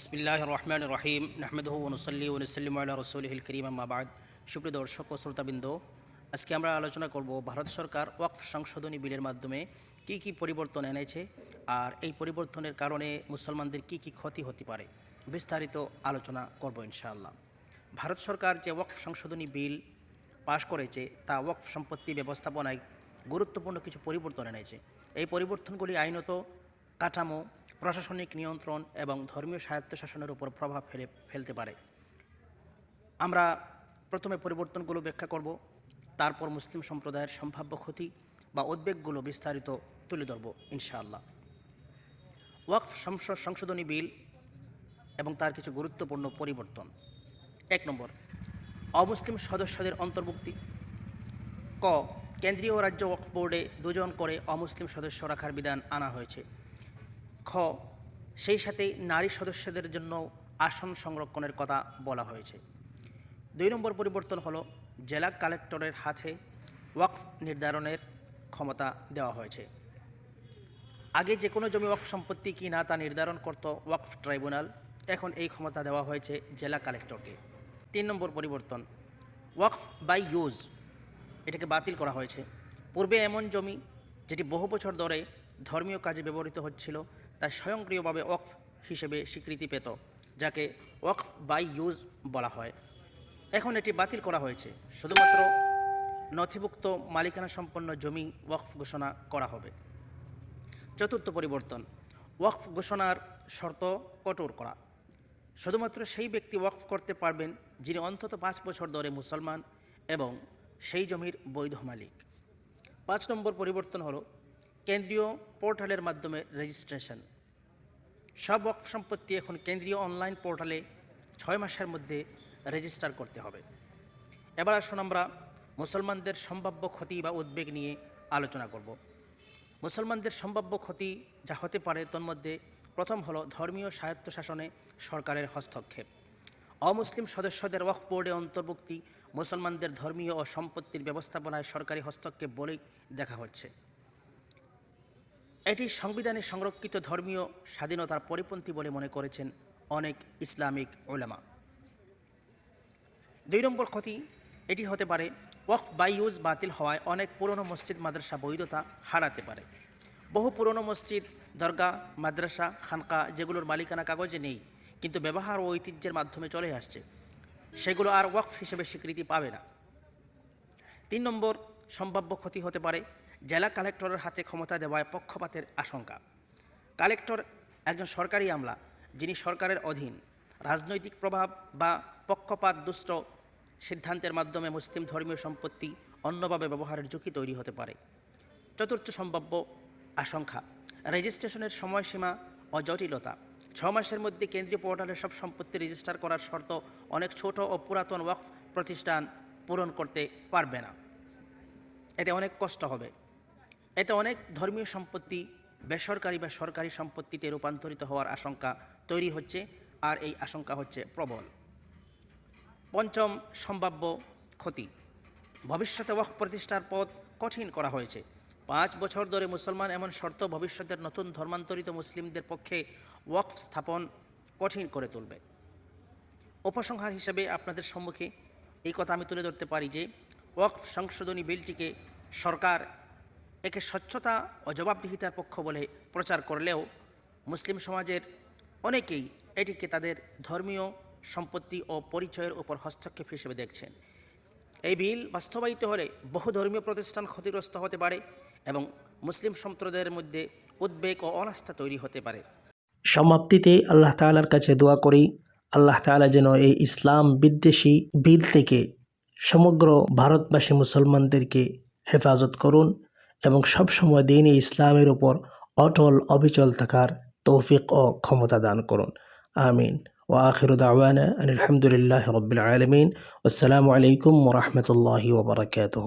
বিসমিল্লাহ রহমান রহিম নাহমেদহ অনুসল্লি অনুসল্লিম আল্লাহ রসুলহিল করিম আহমাবাদ সুপ্রিয় দর্শক ও শ্রোতাবৃন্দ, আজকে আমরা আলোচনা করব ভারত সরকার ওয়াকফ সংশোধনী বিলের মাধ্যমে কি কি পরিবর্তন এনেছে আর এই পরিবর্তনের কারণে মুসলমানদের কি কি ক্ষতি হতে পারে বিস্তারিত আলোচনা করব ইনশাআল্লাহ। ভারত সরকার যে ওয়াকফ সংশোধনী বিল পাশ করেছে, তা ওয়াকফ সম্পত্তি ব্যবস্থাপনায় গুরুত্বপূর্ণ কিছু পরিবর্তন এনেছে। এই পরিবর্তনগুলি আইনত কাঠামো প্রশাসনিক নিয়ন্ত্রণ এবং ধর্মীয় স্বায়ত্তশাসনের উপর প্রভাব ফেলে, ফেলতে পারে। আমরা প্রথমে পরিবর্তনগুলো ব্যাখ্যা করব, তারপর মুসলিম সম্প্রদায়ের সম্ভাব্য ক্ষতি বা উদ্বেগগুলো বিস্তারিত তুলে ধরব, ইনশাআল্লাহ। ওয়াকফ সংশোধনী বিল এবং তার কিছু গুরুত্বপূর্ণ পরিবর্তন। এক নম্বর, অমুসলিম সদস্যদের অন্তর্ভুক্তি। ক, কেন্দ্রীয় রাজ্য ওয়াকফ বোর্ডে দুজন করে অমুসলিম সদস্য রাখার বিধান আনা হয়েছে। খ। সেই সাথে নারী সদস্যদের জন্য আসন সংরক্ষণের কথা বলা হয়েছে। দুই নম্বর পরিবর্তন হলো জেলা কালেক্টরের হাতে ওয়াকফ নির্ধারণের ক্ষমতা দেওয়া হয়েছে। আগে যে কোনো জমি ওয়াকফ সম্পত্তি কি না তা নির্ধারণ করত ওয়াকফ ট্রাইব্যুনাল। এখন এই ক্ষমতা দেওয়া হয়েছে জেলা কালেক্টরকে। তিন নম্বর পরিবর্তন, ওয়াকফ বাই ইউজ এটাকে বাতিল করা হয়েছে। পূর্বে এমন জমি যেটি বহু বছর ধরে ধর্মীয় কাজে ব্যবহৃত হচ্ছিল তা স্বয়ংক্রিয়ভাবে ওয়াকফ হিসেবে স্বীকৃতি পেত, যাকে ওয়াকফ বাই ইউজ বলা হয়। এখন এটি বাতিল করা হয়েছে। শুধুমাত্র নথিভুক্ত মালিকানা সম্পন্ন জমি ওয়াকফ ঘোষণা করা হবে। চতুর্থ পরিবর্তন, ওয়াকফ ঘোষণার শর্ত কঠোর করা। শুধুমাত্র সেই ব্যক্তি ওয়াকফ করতে পারবেন যিনি অন্তত পাঁচ বছর ধরে মুসলমান এবং সেই জমির বৈধ মালিক। পাঁচ নম্বর পরিবর্তন হলো কেন্দ্রীয় পোর্টালের মাধ্যমে রেজিস্ট্রেশন সব ওয়াকফ সম্পত্তি এখন কেন্দ্রীয় অনলাইন পোর্টালে ছয় মাসের মধ্যে রেজিস্টার করতে হবে। এবার আসুন আমরা মুসলমানদের সম্ভাব্য ক্ষতি বা উদ্বেগ নিয়ে আলোচনা করব। মুসলমানদের সম্ভাব্য ক্ষতি যা হতে পারে তন্মধ্যে প্রথম হলো ধর্মীয় স্বায়ত্তশাসনে সরকারের হস্তক্ষেপ। অমুসলিম সদস্যদের ওয়াকফ বোর্ডে অন্তর্ভুক্তি মুসলমানদের ধর্মীয় ও সম্পত্তির ব্যবস্থাপনায় সরকারি হস্তক্ষেপ বলেই দেখা হচ্ছে। এটি সংবিধানে সংরক্ষিত ধর্মীয় স্বাধীনতার পরিপন্থী বলে মনে করেছেন অনেক ইসলামিক ওলামা। দুই নম্বর ক্ষতি, এটি হতে পারে, ওয়াকফ বাই ইউজ বাতিল হওয়ায় অনেক পুরনো মসজিদ, মাদ্রাসা বৈধতা হারাতে পারে। বহু পুরনো মসজিদ দরগা মাদ্রাসা খানকা যেগুলোর মালিকানা কাগজে নেই, কিন্তু ব্যবহার ও ঐতিহ্যের মাধ্যমে চলে আসছে। সেগুলো আর ওয়াকফ হিসেবে স্বীকৃতি পাবে না। তিন নম্বর সম্ভাব্য ক্ষতি হতে পারে জেলা কালেক্টরের হাতে ক্ষমতা দেওয়ায় পক্ষপাতের আশঙ্কা। কালেক্টর একজন সরকারি আমলা, যিনি সরকারের অধীন। রাজনৈতিক প্রভাব বা পক্ষপাত দুষ্ট সিদ্ধান্তের মাধ্যমে মুসলিম ধর্মীয় সম্পত্তি অন্যভাবে ব্যবহারের ঝুঁকি তৈরি হতে পারে। চতুর্থ সম্ভাব্য আশঙ্কা, রেজিস্ট্রেশনের সময়সীমা ও জটিলতা ছ মাসের মধ্যে কেন্দ্রীয় পোর্টালে সব সম্পত্তি রেজিস্টার করার শর্ত অনেক ছোট ও পুরাতন ওয়াকফ প্রতিষ্ঠান পূরণ করতে পারবে না। এতে অনেক কষ্ট হবে। এতে অনেক ধর্মীয় সম্পত্তি, বেসরকারি বা সরকারি সম্পত্তিতে রূপান্তরিত হওয়ার আশঙ্কা তৈরি হচ্ছে আর এই আশঙ্কা হচ্ছে প্রবল। পঞ্চম সম্ভাব্য ক্ষতি। ভবিষ্যতে ওয়াকফ প্রতিষ্ঠার পথ কঠিন করা হয়েছে। পাঁচ বছর ধরে মুসলমান এমন শর্ত ভবিষ্যতের নতুন ধর্মান্তরিত মুসলিমদের পক্ষে ওয়াকফ স্থাপন কঠিন করে তুলবে। উপসংহার হিসেবে আপনাদের সম্মুখে এই কথা আমি তুলে ধরতে পারি যে ওয়াকফ সংশোধনী বিলটিকে সরকার একে স্বচ্ছতা ও জবাবদিহিতার পক্ষ বলে প্রচার করলেও মুসলিম সমাজের অনেকেই এটিকে তাদের ধর্মীয় সম্পত্তি ও পরিচয়ের উপর হস্তক্ষেপ হিসেবে দেখছেন। এই বিল বাস্তবায়িত হলে বহু ধর্মীয় প্রতিষ্ঠান ক্ষতিগ্রস্ত হতে পারে এবং মুসলিম সম্প্রদায়ের মধ্যে উদ্বেগ ও অনাস্থা তৈরি হতে পারে। সমাপ্তিতে আল্লাহ তাআলার কাছে দোয়া করি, আল্লাহ তাআলা যেন এই ইসলাম বিদ্বেষী বিল থেকে সমগ্র ভারতবাসী মুসলমানদেরকে হেফাজত করুন এবং সবসময় দিন ইসলামের উপর অটল, অবিচল থাকার তৌফিক ও ক্ষমতা দান করুন। আমিন। ও আখির দাওয়ানা আলহামদুলিল্লাহ রবিল আলমিন। আসসালামু আলাইকুম ওরহমতুল্লাহি ওবরাকাতহ